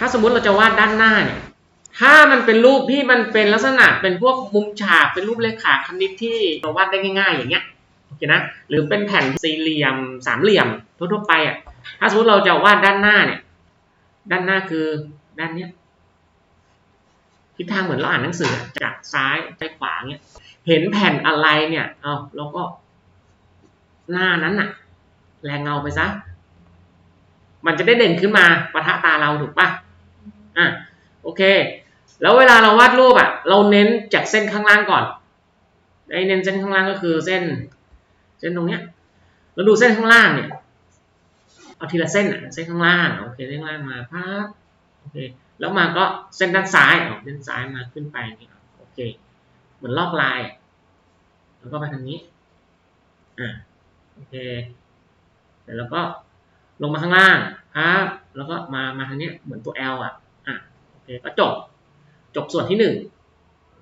ถ้าสมมุติเราจะวาดด้านหน้าเนี่ย ถ้ามันเป็นรูปที่มันเป็นลักษณะเป็นพวกมุมฉากเป็นรูปเลขาคณิตที่เราวาดได้ง่าย ๆ อย่างเงี้ยโอเคนะหรือเป็นแผ่นสี่เหลี่ยมสามเหลี่ยมทั่วๆไปอะถ้าสมมติเราจะวาดด้านหน้าเนี่ย ด้านหน้าคือด้านเนี้ยทิศทางเหมือนเราอ่านหนังสือจากซ้ายไปขวาเนี่ยเห็นแผ่นอะไรเนี่ย เอาเราก็หน้านั้นน่ะ แรงเงาไปซะ มันจะได้เด่นขึ้นมาปะทะตาเราถูกปะ อะโอเค แล้วเวลาเราวาดรูปอะ เราเน้นจากเส้นข้างล่างก่อนไอ้เน้นเส้นข้างล่างก็คือเส้น เส้นตรงเนี้ยเราดูเส้นข้างล่างเนี่ยเอาทีละเส้นอะเส้นข้างล่างโอเคเส้นข้างล่างมาพับโอเคแล้วมาก็เส้นด้านซ้ายออกเส้นซ้ายมาขึ้นไปนี่โอเคเหมือนลอกลาย แล้วก็ไปทางนี้อะโอเคเสร็จแล้วก็ลงมาข้างล่างครับแล้วก็มามาทางเนี้ยเหมือนตัว L อะ ก็จบ จบส่วนที่หนึ่ง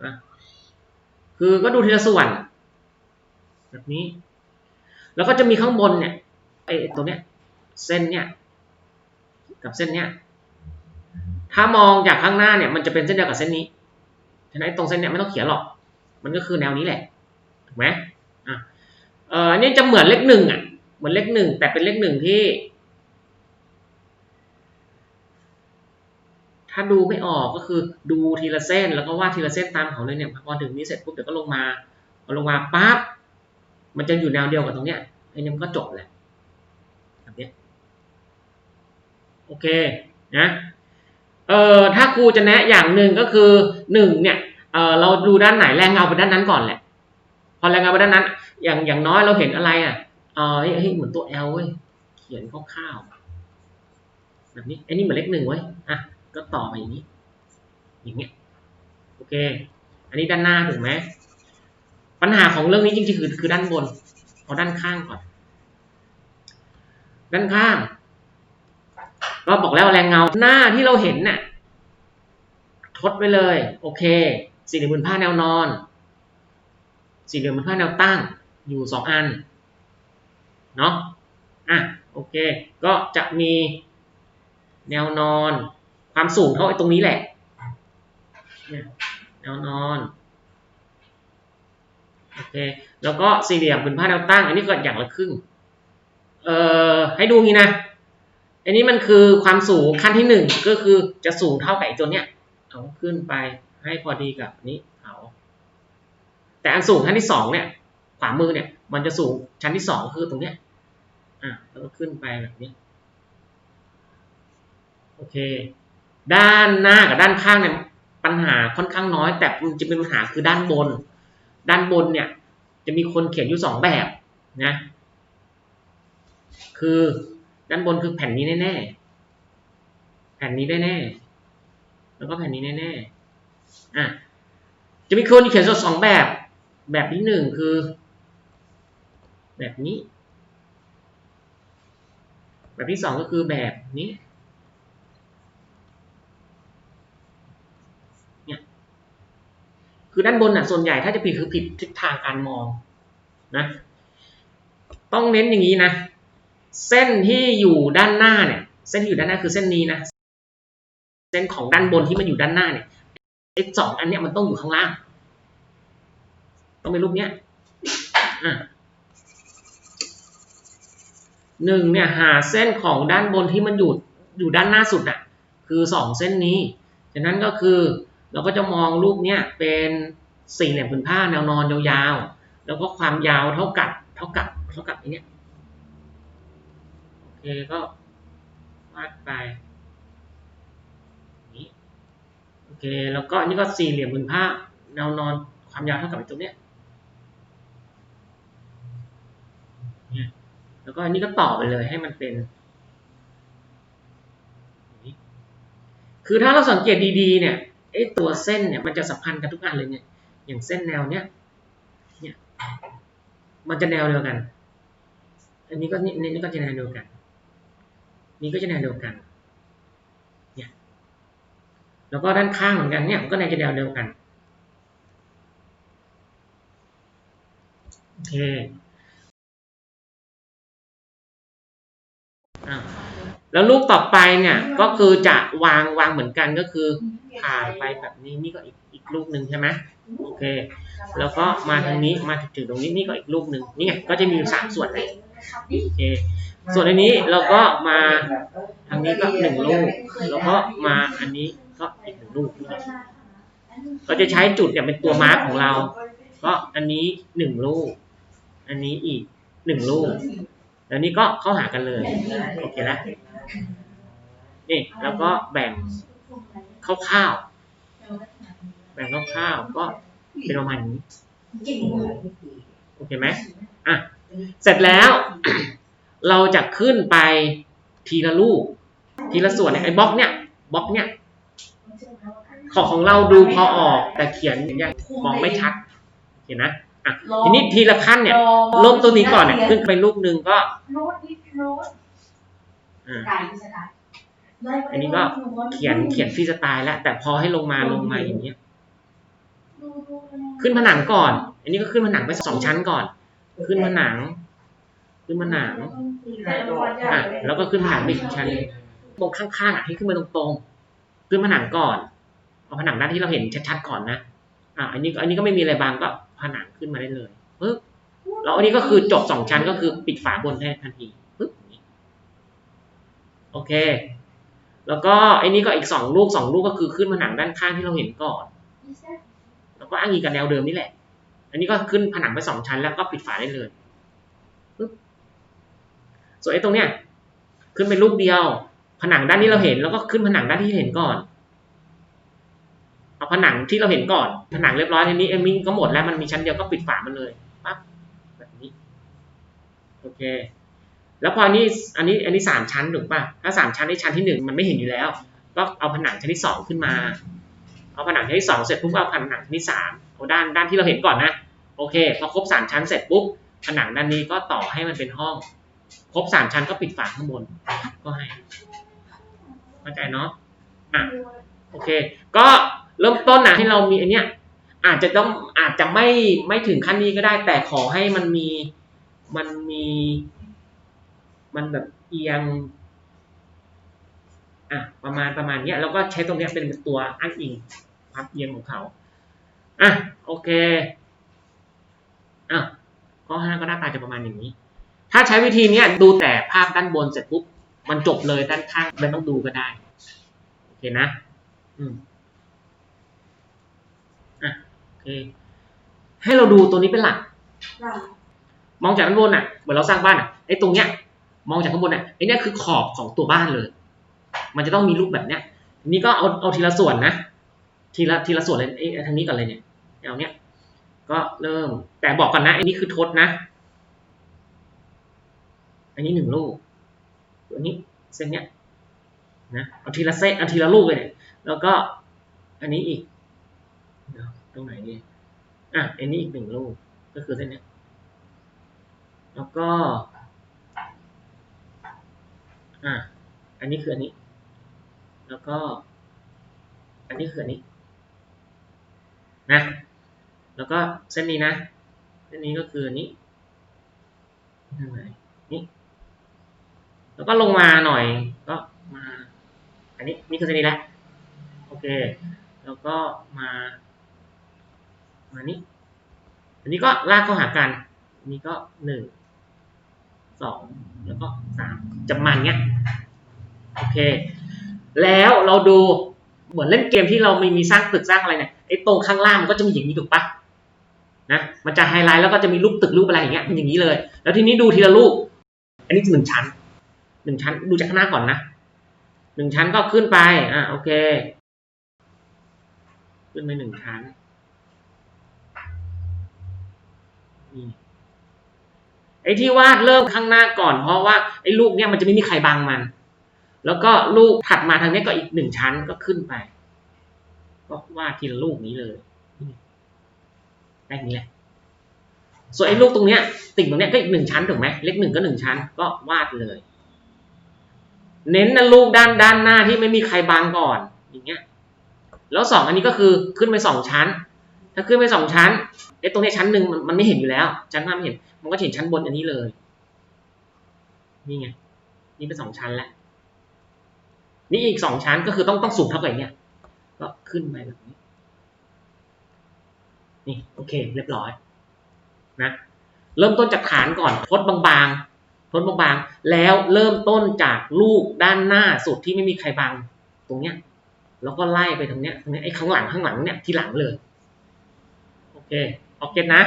นะคือก็ดูทีละส่วน แบบนี้ แล้วก็จะมีข้างบนเนี่ยไอ้ตัวเนี้ย เส้นเนี่ย กับเส้นเนี้ยถ้ามองจากข้างหน้าเนี่ย มันจะเป็นเส้นเดียวกับเส้นนี้ฉะนั้นตรงเส้นเนี้ยไม่ต้องเขียนหรอก มันก็คือแนวนี้แหละ ถูกไหมอะเอ่ออันนี้จะเหมือนเลขหนึ่งอะ เหมือนเลขหนึ่งแต่เป็นเลขหนึ่งที่ ถ้าดูไม่ออกก็คือดูทีละเส้นแล้วก็วาดทีละเส้นตามเขาเลยเนี่ยพอถึงนี้เสร็จปุ๊บเดี๋ยวก็ลงมาพอลงมาปั๊บมันจะอยู่แนวเดียวกับตรงเนี้ยไอ้นี่มันก็จบแหละแบบเนี้ยโอเคนะเอ่อถ้าครูจะแนะอย่างหนึ่งก็คือหนึ่งเนี่ยเอ่อเราดูด้านไหนแรงเงาไปด้านนั้นก่อนแหละ พอแรงเงาไปด้านนั้น อย่างอย่างน้อยเราเห็นอะไรอะเออเฮ้ยเฮ้ยเหมือนตัว L เว้ยเขียนคร่าวๆแบบนี้ไอ้นี่เหมือนเลขหนึ่งเว้ยอะ ก็ต่อไปอย่างนี้ อย่างเงี้ยโอเค อันนี้ด้านหน้าถูกไหมปัญหาของเรื่องนี้จริงๆคือคือด้านบนเอาด้านข้างก่อน ด้านข้าง ก็บอกแล้วแรงเงาหน้าที่เราเห็นน่ะทดไปเลย โอเค สี่เหลี่ยมผืนผ้าแนวนอน สี่เหลี่ยมผืนผ้าแนวตั้ง อยู่สองอัน เนาะอะ โอเค ก็จะมีแนวนอน ความสูงเท่าไอ้ตรงนี้แหละเนี่ยแนวนอนโอเคแล้วก็สี่เหลี่ยมผืนผ้าแนวตั้ง อันนี้ก็อย่างละครึ่งเอ่อให้ดูงี้นะอันนี้มันคือความสูงขั้นที่หนึ่งก็คือจะสูงเท่ากับไอ้ตัวเนี้ยเอาขึ้นไปให้พอดีกับนี้เอาแต่อันสูงขั้นที่สองเนี่ยขวามือเนี่ย มันจะสูงชั้นที่สองคือตรงเนี้ยอะแล้วก็ขึ้นไปแบบนี้โอเค ด้านหน้ากับด้านข้างเนี่ยปัญหาค่อนข้างน้อย แต่จะเป็นปัญหาคือด้านบน ด้านบนเนี่ย จะมีคนเขียนอยู่สองแบบนะคือด้านบนคือแผ่นนี้แน่ๆแผ่นนี้แน่ๆแล้วก็แผ่นนี้แน่ๆอะจะมีคนเขียนสองแบบ แบบที่หนึ่งคือ แบบนี้ แบบที่สองก็คือแบบนี้ คือด้านบนน่ะส่วนใหญ่ถ้าจะผิดคือผิดทิศทางการมองนะต้องเน้นอย่างนี้นะ เส้นที่อยู่ด้านหน้าเนี่ย เส้นที่อยู่ด้านหน้าคือเส้นนี้นะเส้นของด้านบนที่มันอยู่ด้านหน้าเนี่ยไอ้สองอันเนี้ยมันต้องอยู่ข้างล่าง ต้องเป็นรูปเนี้ยอะหนึ่งเนี่ยหาเส้นของด้านบนที่มันอยู่อยู่ด้านหน้าสุดอะ คือสองเส้นนี้ ฉะนั้นก็คือ เราก็จะมองรูปเนี้ยเป็นสี่เหลี่ยมผืนผ้าแนวนอนยาวๆ แล้วก็ความยาวเท่ากับเท่ากับเท่ากับไอเนี้ยโอเคก็วาดไปนี้โอเคแล้วก็นนี้ก็สี่เหลี่ยมผืนผ้าแนวนอนความยาวเท่ากับตรงเนี้ยเนี่ยแล้วก็อันนี้ก็ต่อไปเลยให้มันเป็นคือถ้าเราสังเกตดีๆเนี่ย ไอ้ตัวเส้นเนี่ยมันจะสัมพันธ์กันทุกอันเลยเนี่ย อย่างเส้นแนวเนี้ย เนี่ย มันจะแนวเดียวกัน อันนี้ก็นี่นี่ก็จะแนวเดียวกัน นี่ก็จะแนวเดียวกัน เนี่ย แล้วก็ด้านข้างเหมือนกันเนี่ยมันก็แนวจะแนวเดียวกัน โอเค อะ แล้วลูกต่อไปเนี่ยก็คือจะวางวางเหมือนกันก็คือผ่านไปแบบนี้นี่ก็อีกอีกลูกหนึ่งใช่ไหมโอเค แล้วก็มาทางนี้มาถึงตรงนี้นี่ก็อีกลูกหนึ่งนี่ไงก็จะมีอยู่สามส่วนเลยโอเค ส่วนอันนี้เราก็มาทางนี้ก็หนึ่งลูกแล้วก็มาอันนี้ก็อีกหนึ่งลูกก็จะใช้จุดเนี่ยเป็นตัวมาร์กของเรา ก็อันนี้หนึ่งลูก อันนี้อีกหนึ่งลูก แล้วนี่ก็เข้าหากันเลย โอเคแล้ว นี่แล้วก็แบ่งคร่าวๆแบ่งคร่าวๆก็เป็นประมาณนี้ โอเคไหมอะ เสร็จแล้ว เราจะขึ้นไปทีละลูก ทีละส่วนเนี่ยไอ้บล็อกเนี่ยบล็อกเนี่ยของของเราดูพอออกแต่เขียนยังมองไม่ชัดเห็นนะอะทีนี้ทีละขั้นเนี่ยเริ่มต้นนี้ก่อนเนี่ยขึ้นไปลูกหนึ่งก็ โน้ตนิดโน้ตอ่าไก่สไตล์อันนี้ก็เขียนเขียนฟรีสไตล์แล้วแต่พอให้ลงมาลงมาอย่างเงี้ยขึ้นผนังก่อน อันนี้ก็ขึ้นผนังไปสองชั้นก่อน ขึ้นผนัง ขึ้นผนังอะแล้วก็ขึ้นผนังไปอีกชั้นหนึ่งตรงข้างๆอะให้ขึ้นมาตรงๆขึ้นผนังก่อนเอาผนังด้านที่เราเห็นชัดๆก่อนนะอะอันนี้ก็อันนี้ก็ไม่มีอะไรบางก็ผนังขึ้นมาได้เลยปึ๊บแล้วอันนี้ก็คือจบสองชั้นก็คือปิดฝาบนได้ทันทีปึ๊บอย่างนี้ โอเค แล้วก็ไอ้นี้ก็อีกสองลูกสองลูกก็คือขึ้นผนังด้านข้างที่เราเห็นก่อน แล้วก็อ้างอิงกับแนวเดิมนี่แหละ อันนี้ก็ขึ้นผนังไปสองชั้นแล้วก็ปิดฝาได้เลยส่วนไอ้ตรงเนี้ยขึ้นเป็นลูกเดียว ผนังด้านที่เราเห็นแล้วก็ขึ้นผนังด้านที่เห็นก่อนเอาผนังที่เราเห็นก่อน ผนังเรียบร้อยทีนี้เอมิงก็หมดแล้วมันมีชั้นเดียวก็ปิดฝามันเลยปั๊บแบบนี้โอเค แล้วพออันนี้อันนี้อันนี้สามชั้นถูกป่ะถ้าสามชั้นไอ้ชั้นที่หนึ่งมันไม่เห็นอยู่แล้ว ก็เอาผนังชั้นที่สองขึ้นมา เอาผนังชั้นที่สองเสร็จปุ๊บก็เอาผนังชั้นที่สามเอาด้านด้านที่เราเห็นก่อนนะโอเคพอครบสามชั้นเสร็จปุ๊บผนังด้านนี้ก็ต่อให้มันเป็นห้อง ครบสามชั้นก็ปิดฝาข้างบนก็ให้เข้าใจเนาะอะโอเค ก็เริ่มต้นนะให้เรามีอันเนี้ยอาจจะต้องอาจจะไม่ไม่ถึงขั้นนี้ก็ได้ แต่ขอให้มันมีมันมี มันแบบเอียงอะประมาณประมาณเนี้ยแล้วก็ใช้ตรงเนี้ยเป็นตัวอ้างอิงความเอียงของเขาอะโอเคอะข้อห้าก็หน้าตาจะประมาณอย่างนี้ ถ้าใช้วิธีเนี้ยดูแต่ภาพด้านบนเสร็จปุ๊บมันจบเลยด้านข้างไม่ต้องดูก็ได้โอเคนะอืมอะโอเค ให้เราดูตัวนี้เป็นหลักมองจากด้านบนอะเหมือนเราสร้างบ้านอะไอ้ตรงเนี้ย มองจากข้างบนอะไอ้เนี้ยคือขอบของตัวบ้านเลย มันจะต้องมีรูปแบบเนี้ยนี้ก็เอาเอาทีละส่วนนะ ทีละทีละส่วนเลยไอ้ทางนี้ก่อนเลยเนี่ยเอาเนี้ยก็เริ่ม แต่บอกก่อนนะไอ้นี่คือทดนะ อันนี้หนึ่งลูกตัวนี้เส้นเนี้ยนะเอาทีละเส้นเอาทีละลูกเลยเนี่ยแล้วก็อันนี้อีกตรงไหนดีอะอันนี้อีกหนึ่งลูกก็คือเส้นเนี้ยแล้วก็ อะอันนี้คืออันนี้ แล้วก็ อันนี้คืออันนี้นะ แล้วก็เส้นนี้นะ เส้นนี้ก็คืออันนี้ทางไหนนี่ แล้วก็ลงมาหน่อย ก็มา อันนี้นี่คือเส้นนี้แหละโอเค แล้วก็มา มานี้ อันนี้ก็ลากเข้าหากัน อันนี้ก็หนึ่ง สองแล้วก็สามจะมาณเนี้ยโอเค แล้วเราดูเหมือนเล่นเกมที่เราไม่มีสร้างตึกสร้างอะไรเนี่ยไอ้ตรงข้างล่างมันก็จะมีอย่างนี้ถูกปะนะมันจะไฮไลท์แล้วก็จะมีรูปตึกรูปอะไรอย่างเงี้ยเป็นอย่างนี้เลย แล้วทีนี้ดูทีละรูป อันนี้หนึ่งชั้นหนึ่งชั้นดูจากข้างหน้าก่อนนะหนึ่งชั้นก็ขึ้นไปอะโอเคขึ้นไปหนึ่งชั้นนี่ อ้ที่วาดเริ่มข้างหน้าก่อน เพราะว่าไอ้ลูกเนี้ยมันจะไม่มีใครบังมัน แล้วก็ลูกถัดมาทางนี้ก็อีกหนึ่งชั้นก็ขึ้นไป ก็วาดทีละลูกนี้เลยได้นี้แหละส่วนไอ้ลูกตรงเนี้ย ติ่งตรงเนี้ยก็อีกหนึ่งชั้นถูกไหมเลขหนึ่งก็หนึ่งชั้น ก็วาดเลย เน้นนะลูกด้านด้านหน้าที่ไม่มีใครบังก่อน อย่างเงี้ย แล้วสองอันนี้ก็คือขึ้นไปสองชั้น ถ้าขึ้นไปสองชั้น ไอ้ตรงนี้ชั้นหนึ่งมันไม่เห็นอยู่แล้ว ชั้นหน้าไม่เห็น มันก็เห็นชั้นบนอันนี้เลย นี่ไง นี่เป็นสองชั้นแล้วนี่อีกสองชั้นก็คือต้องต้องสูงเท่ากับอย่างเนี้ยก็ขึ้นไปแบบนี้ นี่โอเค เรียบร้อยนะเริ่มต้นจากฐานก่อนทดบางๆทดบางๆ แล้วเริ่มต้นจากลูกด้านหน้าสุดที่ไม่มีใครบัง ตรงเนี้ย แล้วก็ไล่ไปตรงเนี้ยตรงเนี้ยไอ้ข้างหลังข้างหลังเนี่ยที่หลังเลย โอเค ออกเก็ตนะ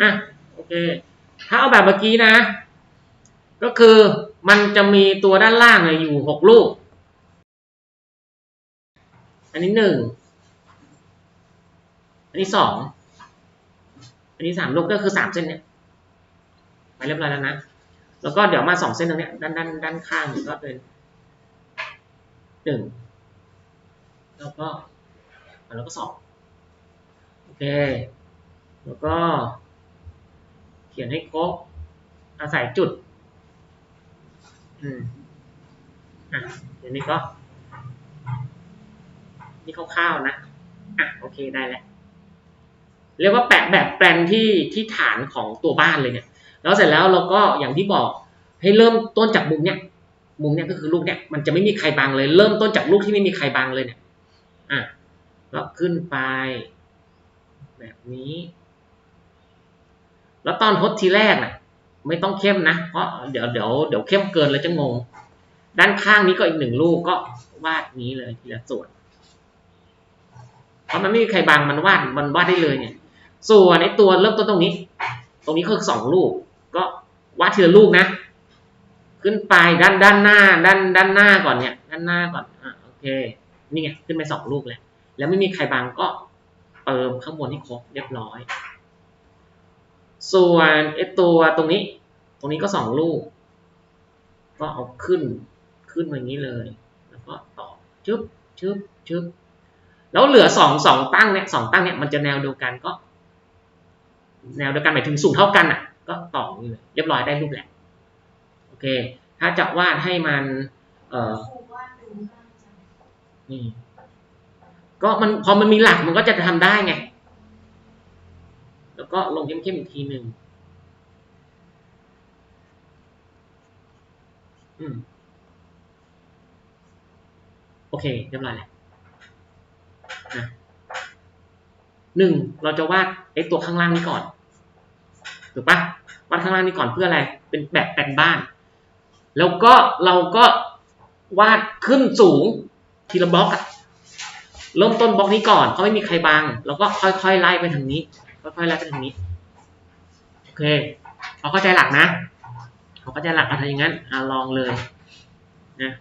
อะโอเค ถ้าเอาแบบเมื่อกี้นะ ก็คือมันจะมีตัวด้านล่างเนี่ยอยู่หกลูก อันนี้หนึ่ง อันนี้สอง อันนี้สามลูกก็คือสามเส้นเนี่ยไปเรียบร้อยแล้วนะ แล้วก็เดี๋ยวมาสองเส้นตรงเนี้ยด้านด้านด้านข้างก็เป็นหนึ่งแล้วก็ แล้วก็สองโอเค แล้วก็ เขียนให้ครบอาศัยจุด อืมอะเดี๋ยวนี้ก็ นี่คร่าวๆนะ อะ โอเคได้แล้ว เรียกว่าแปะแบบแปลนที่ที่ฐานของตัวบ้านเลยเนี่ย แล้วเสร็จแล้วเราก็อย่างที่บอก ให้เริ่มต้นจากมุมเนี้ย มุมเนี้ยก็คือลูกเนี้ยมันจะไม่มีใครบังเลย เริ่มต้นจากลูกที่ไม่มีใครบังเลยเนี่ย อะ แล้วขึ้นไป แบบนี้ แล้วตอนทดทีแรกน่ะ ไม่ต้องเข้มนะ เพราะเดี๋ยวเดี๋ยวเดี๋ยวเข้มเกินแล้วจะงง ด้านข้างนี้ก็อีกหนึ่งลูกก็วาดนี้เลยทีละส่วน เพราะมันไม่มีใครบังมันวาดมันวาดได้เลยเนี่ย ส่วนไอ้ตัวเริ่มต้นตรงนี้ ตรงนี้คือสองลูก ก็วาดทีละลูกนะ ขึ้นไปด้านด้านหน้า ด้านด้านหน้าก่อนเนี่ย ด้านหน้าก่อน อะโอเค นี่ไงขึ้นไปสองลูกแล้ว แล้วไม่มีใครบังก็เติมข้างบนให้ครบเรียบร้อย ส่วนไอตัวตรงนี้ ตรงนี้ก็สองลูก ก็เอาขึ้นขึ้นมาอย่างนี้เลย แล้วก็ต่อชึบชึบชึบแล้วเหลือสองสองตั้งเนี่ยสองตั้งเนี่ยมันจะแนวเดียวกันก็ แนวเดียวกันหมายถึงสูงเท่ากันอะ ก็ต่ออย่างนี้เลยเรียบร้อยได้รูปแหละโอเค ถ้าจะวาดให้มัน เอ่อนี่ ก็มันพอมันมีหลักมันก็จะทำได้ไง แล้วก็ลงเข้มๆอีกทีหนึ่งอืมโอเคเรียบร้อยแล้วนะหนึ่งเราจะวาดไอ้ตัวข้างล่างนี้ก่อนถูกปะวาดข้างล่างนี้ก่อนเพื่ออะไร เป็นแบบแต่งบ้าน แล้วก็เราก็วาดขึ้นสูงทีละบล็อกอะ เริ่มต้นบล็อกนี้ก่อนเพราะไม่มีใครบัง แล้วก็ค่อยๆไล่ไปทางนี้ ค่อยๆไล่ไปทางนี้โอเคเขาเข้าใจหลักนะเขาเข้าใจหลักอะไรอย่างนั้นอลองเลยนะ